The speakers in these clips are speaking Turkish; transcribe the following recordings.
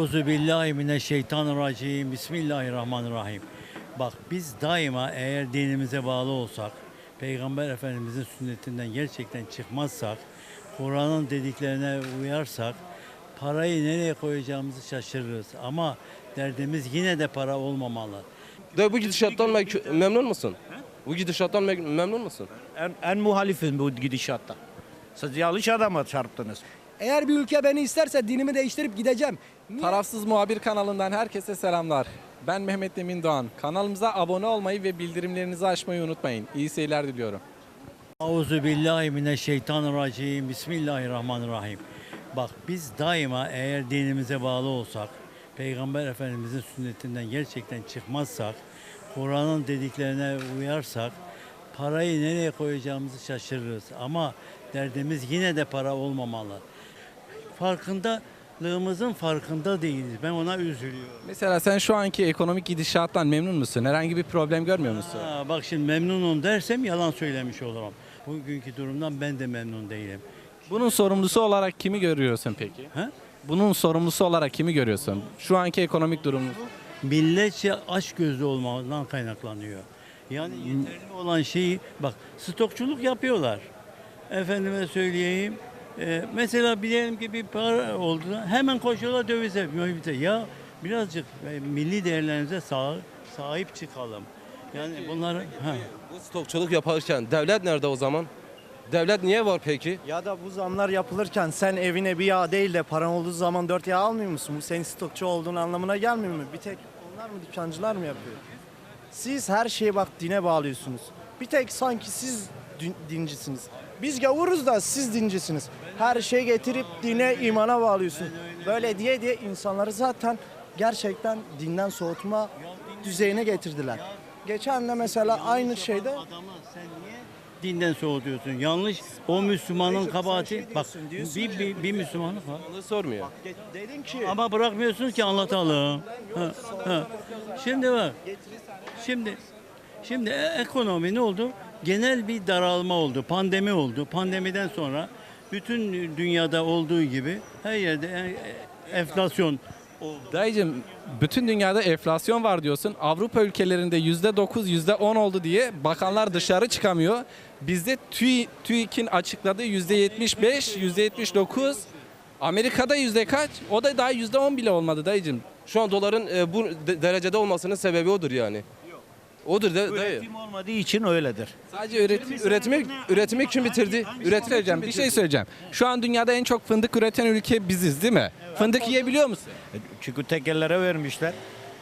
Euzu billahi mineşşeytanirracim. Bismillahirrahmanirrahim. Bak biz daima eğer dinimize bağlı olsak, Peygamber Efendimizin sünnetinden gerçekten çıkmazsak, Kur'an'ın dediklerine uyarsak, parayı nereye koyacağımızı şaşırırız. Ama derdimiz yine de para olmamalı. De bu gidişattan me- memnun musun? Bu gidişattan me- memnun musun? En, en muhalifim bu gidişatta. Siz yanlış adama çarptınız. Eğer bir ülke beni isterse dinimi değiştirip gideceğim. Niye? Tarafsız Muhabir kanalından herkese selamlar. Ben Mehmet Emin Doğan. Kanalımıza abone olmayı ve bildirimlerinizi açmayı unutmayın. İyi seyirler diliyorum. Euzu billahi mineşşeytanirracim. Bismillahirrahmanirrahim. Bak biz daima eğer dinimize bağlı olsak, Peygamber Efendimizin sünnetinden gerçekten çıkmazsak, Kur'an'ın dediklerine uyarsak, parayı nereye koyacağımızı şaşırırız. Ama derdimiz yine de para olmamalı. Farkındalığımızın farkında değiliz. Ben ona üzülüyorum. Mesela sen şu anki ekonomik gidişattan memnun musun? Herhangi bir problem görmüyor musun? Ha, bak şimdi memnunum dersem yalan söylemiş olurum. Bugünkü durumdan ben de memnun değilim. Bunun sorumlusu olarak kimi görüyorsun peki? Ha? Bunun sorumlusu olarak kimi görüyorsun? Şu anki ekonomik durumu. milletçe aç gözlü olmadan kaynaklanıyor. Yani yeterli olan şeyi bak stokçuluk yapıyorlar. Efendime söyleyeyim. E, mesela diyelim ki bir para oldu hemen koşuyorlar dövize. dövize. Ya birazcık e, milli değerlerimize sah- sahip çıkalım. Yani bunları ha. Bu stokçuluk yaparken devlet nerede o zaman? Devlet niye var peki? Ya da bu zamlar yapılırken sen evine bir yağ değil de paran olduğu zaman dört yağ almıyor musun? Bu senin stokçu olduğun anlamına gelmiyor mu? Bir tek onlar mı dükkancılar mı yapıyor? Siz her şeye bak dine bağlıyorsunuz. Bir tek sanki siz din- dincisiniz. Biz gavuruz da siz dincisiniz. Her şeyi getirip dine imana bağlıyorsun. Böyle diye diye insanları zaten gerçekten dinden soğutma düzeyine getirdiler. Geçen de mesela aynı şeyde Adamı sen niye dinden soğutuyorsun? Yanlış. O Müslümanın kabahati. şey bak bir, bir, bir Müslümanlık var. Onu sormuyor. ge- dedin ki Ama bırakmıyorsunuz ki anlatalım. Ha, ha. Şimdi bak. Şimdi şimdi e- ekonomi ne oldu? Genel bir daralma oldu. Pandemi oldu. Pandemiden sonra bütün dünyada olduğu gibi her yerde e- e- enflasyon oldu. Dayıcım bütün dünyada enflasyon var diyorsun. Avrupa ülkelerinde %9, %10 oldu diye bakanlar dışarı çıkamıyor. Bizde TÜİ, TÜİK'in açıkladığı %75, %79. Amerika'da yüzde kaç? O da daha %10 bile olmadı dayıcım. Şu an doların e, bu de- derecede olmasının sebebi odur yani. Odur de, dayı. Üretim olmadığı için öyledir. Sadece üretim. Üretimi, üretimi kim bitirdi? Söyleyeceğim, bir şey söyleyeceğim. Şu an dünyada en çok fındık üreten ülke biziz değil mi? Fındık yiyebiliyor musun? E, Çünkü tekellere vermişler.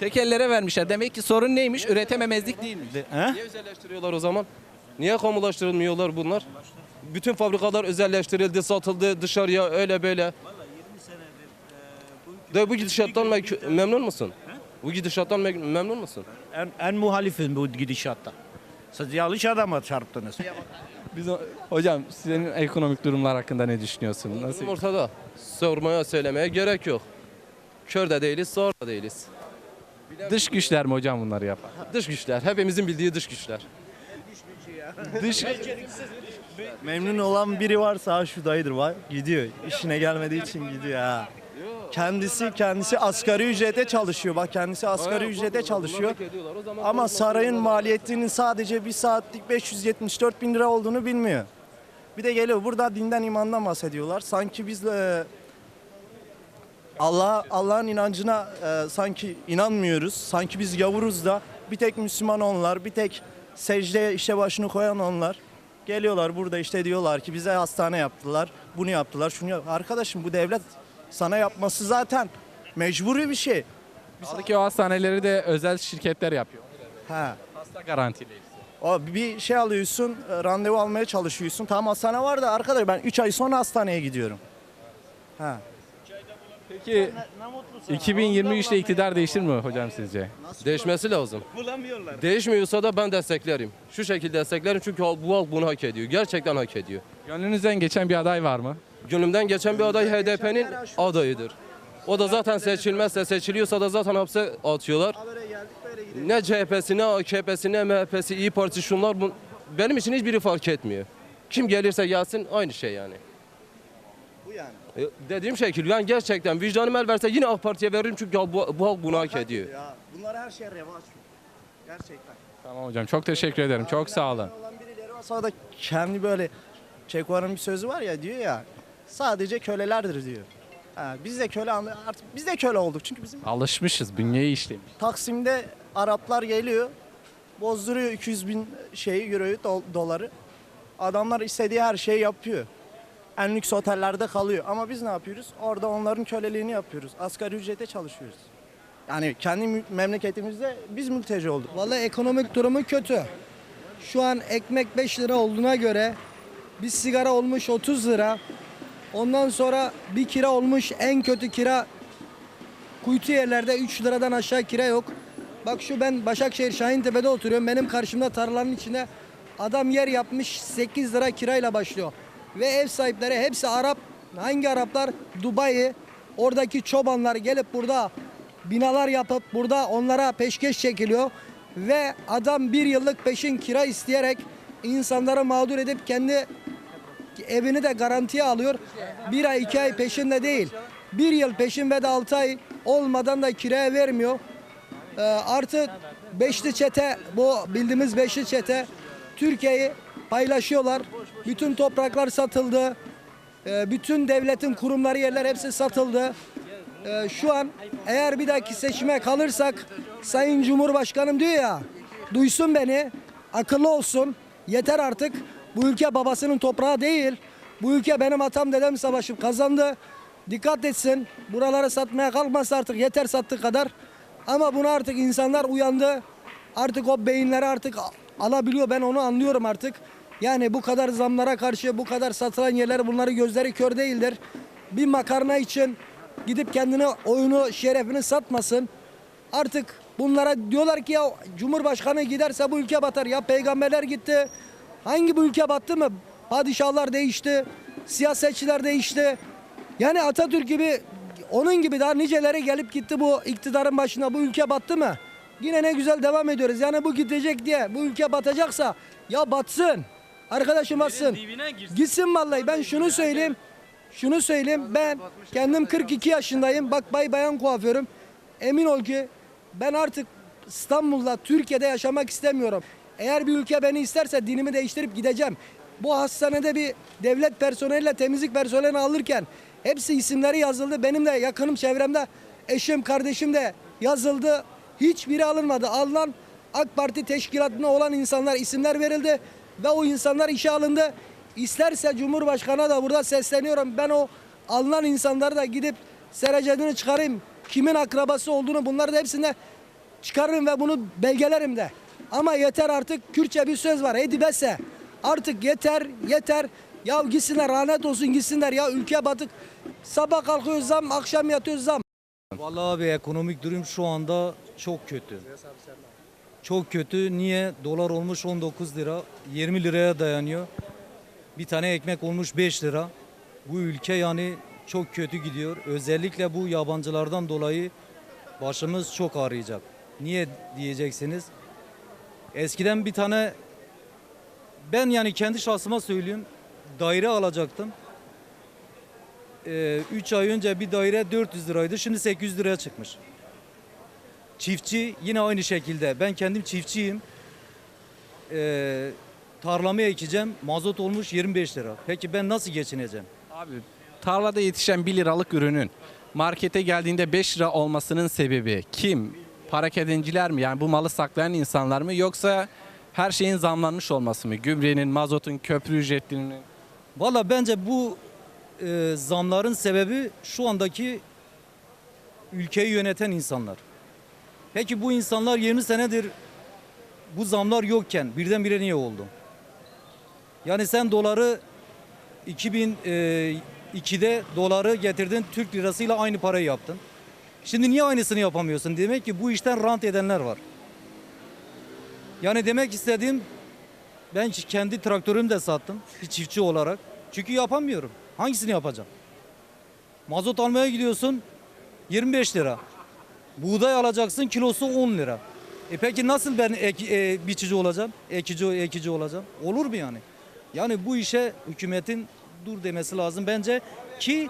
Tekellere vermişler. Demek ki sorun neymiş? Üretememezlik değilmiş. De- He? Niye özelleştiriyorlar o zaman? Niye kamulaştırılmıyorlar bunlar? Bütün fabrikalar özelleştirildi, satıldı dışarıya öyle böyle. De bu gidişattan me- memnun musun? Bu gidişattan me- memnun musun? En, en muhalifim bu gidişatta. Siz yanlış adama çarptınız. Biz hocam senin ekonomik durumlar hakkında ne düşünüyorsun? Nasıl? Ortada. Sormaya söylemeye gerek yok. Kör de değiliz, sağır da değiliz. Dış güçler mi hocam bunları yapan? Dış güçler, hepimizin bildiği dış güçler. Dış Memnun olan biri varsa şu dayıdır var. Gidiyor. İşine gelmediği için gidiyor ha. Kendisi kendisi asgari ücrete çalışıyor. Bak kendisi asgari ücrete çalışıyor. Ama sarayın maliyetinin sadece bir saatlik 574 bin lira olduğunu bilmiyor. Bir de geliyor burada dinden imandan bahsediyorlar. Sanki biz e, Allah Allah'ın inancına e, sanki inanmıyoruz. Sanki biz gavuruz da bir tek Müslüman onlar, bir tek secdeye işte başını koyan onlar. Geliyorlar burada işte diyorlar ki bize hastane yaptılar, bunu yaptılar, şunu yap. Arkadaşım bu devlet sana yapması zaten mecburi bir şey. Kaldı ki o hastaneleri de özel şirketler yapıyor. Ha. Hasta garantili. O bir şey alıyorsun, e, randevu almaya çalışıyorsun. Tamam hastane var da arkadaş ben 3 ay sonra hastaneye gidiyorum. Ha. Peki 2023'te iktidar değişir mi hocam sizce? Değişmesi lazım. Değişmiyorsa da ben desteklerim. Şu şekilde desteklerim çünkü bu halk bunu hak ediyor. Gerçekten hak ediyor. Gönlünüzden geçen bir aday var mı? Gönlümden geçen bir aday HDP'nin adayıdır. O da zaten seçilmezse seçiliyorsa da zaten hapse atıyorlar. Ne CHP'si, ne AKP'si, ne MHP'si, İyi Parti şunlar bu, benim için hiçbiri fark etmiyor. Kim gelirse gelsin aynı şey yani. E, dediğim şekil ben gerçekten vicdanım el verse yine AK Parti'ye veririm çünkü bu, bu halk bunu hak ediyor. Ya bunlar her şey revaç. Gerçekten. Tamam hocam çok teşekkür ederim. Çok sağ olun. Olan birileri varsa o da kendi böyle Çekvar'ın bir sözü var ya diyor ya sadece kölelerdir diyor. Ha, biz de köle anla- artık biz de köle olduk çünkü bizim Alışmışız. Bünyeyi işlemiş. Taksim'de Araplar geliyor bozduruyor 200 bin şeyi euroyu do- doları. Adamlar istediği her şeyi yapıyor. En lüks otellerde kalıyor. Ama biz ne yapıyoruz? Orada onların köleliğini yapıyoruz. Asgari ücrete çalışıyoruz. Yani kendi mü- memleketimizde biz mülteci olduk. Vallahi ekonomik durumu kötü. Şu an ekmek 5 lira olduğuna göre bir sigara olmuş 30 lira. Ondan sonra bir kira olmuş en kötü kira kuytu yerlerde 3 liradan aşağı kira yok. Bak şu ben Başakşehir Şahintepe'de oturuyorum. Benim karşımda tarlanın içine adam yer yapmış 8 lira kirayla başlıyor. Ve ev sahipleri hepsi Arap. Hangi Araplar? Dubai. Oradaki çobanlar gelip burada binalar yapıp burada onlara peşkeş çekiliyor. Ve adam bir yıllık peşin kira isteyerek insanları mağdur edip kendi evini de garantiye alıyor. Bir ay iki ay peşinde değil. Bir yıl peşin ve de altı ay olmadan da kiraya vermiyor. Ee, artı beşli çete bu bildiğimiz beşli çete Türkiye'yi paylaşıyorlar. Bütün topraklar satıldı. Ee, bütün devletin kurumları yerler hepsi satıldı. Ee, şu an eğer bir dahaki seçime kalırsak Sayın Cumhurbaşkanım diyor ya duysun beni akıllı olsun yeter artık bu ülke babasının toprağı değil. Bu ülke benim atam dedem savaşıp kazandı. Dikkat etsin. Buraları satmaya kalkmasa artık yeter sattığı kadar. Ama buna artık insanlar uyandı. Artık o beyinleri artık alabiliyor. Ben onu anlıyorum artık. Yani bu kadar zamlara karşı bu kadar satılan yerler bunları gözleri kör değildir. Bir makarna için gidip kendini oyunu şerefini satmasın. Artık bunlara diyorlar ki ya Cumhurbaşkanı giderse bu ülke batar. Ya peygamberler gitti. Hangi bu ülke battı mı? Padişahlar değişti. Siyasetçiler değişti. Yani Atatürk gibi onun gibi daha niceleri gelip gitti bu iktidarın başına. Bu ülke battı mı? Yine ne güzel devam ediyoruz. Yani bu gidecek diye bu ülke batacaksa ya batsın. Arkadaşım batsın. Gitsin vallahi ben şunu söyleyeyim. Şunu söyleyeyim ben kendim 42 yaşındayım. Bak bay bayan kuaförüm. Emin ol ki ben artık İstanbul'da Türkiye'de yaşamak istemiyorum. Eğer bir ülke beni isterse dinimi değiştirip gideceğim. Bu hastanede bir devlet personeliyle temizlik personeli alırken hepsi isimleri yazıldı. Benim de yakınım çevremde eşim kardeşim de yazıldı. Hiçbiri alınmadı. Alınan AK Parti teşkilatına olan insanlar isimler verildi ve o insanlar işe alındı. İsterse Cumhurbaşkanı'na da burada sesleniyorum. Ben o alınan insanları da gidip serecedini çıkarayım. Kimin akrabası olduğunu bunları da hepsine çıkarırım ve bunu belgelerim de. Ama yeter artık Kürtçe bir söz var. Hedi bese. Artık yeter yeter. Ya gitsinler lanet olsun gitsinler ya ülke batık. Sabah kalkıyoruz zam akşam yatıyoruz zam. Vallahi abi ekonomik durum şu anda çok kötü. Çok kötü. Niye? Dolar olmuş 19 lira, 20 liraya dayanıyor. Bir tane ekmek olmuş 5 lira. Bu ülke yani çok kötü gidiyor. Özellikle bu yabancılardan dolayı başımız çok ağrıyacak. Niye diyeceksiniz? Eskiden bir tane ben yani kendi şahsıma söyleyeyim daire alacaktım. 3 ay önce bir daire 400 liraydı. Şimdi 800 liraya çıkmış. Çiftçi yine aynı şekilde. Ben kendim çiftçiyim. Ee, tarlamı ekeceğim. Mazot olmuş 25 lira. Peki ben nasıl geçineceğim? Abi tarlada yetişen 1 liralık ürünün markete geldiğinde 5 lira olmasının sebebi kim? Parakedenciler mi? Yani bu malı saklayan insanlar mı? Yoksa her şeyin zamlanmış olması mı? Gübrenin, mazotun, köprü ücretlerinin. Valla bence bu e, zamların sebebi şu andaki ülkeyi yöneten insanlar. Peki bu insanlar 20 senedir bu zamlar yokken birdenbire niye oldu? Yani sen doları 2002'de doları getirdin Türk lirasıyla aynı parayı yaptın. Şimdi niye aynısını yapamıyorsun? Demek ki bu işten rant edenler var. Yani demek istediğim ben kendi traktörümü de sattım çiftçi olarak. Çünkü yapamıyorum. Hangisini yapacağım? Mazot almaya gidiyorsun 25 lira. Buğday alacaksın kilosu 10 lira. E peki nasıl ben ek, e, biçici olacağım? Ekici, ekici olacağım? Olur mu yani? Yani bu işe hükümetin dur demesi lazım bence ki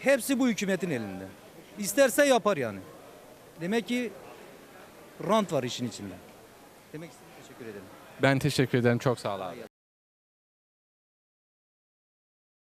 Hepsi bu hükümetin elinde. İsterse yapar yani. Demek ki rant var işin içinde. Demek istedim. Teşekkür ederim. Ben teşekkür ederim. Çok sağ ol abi.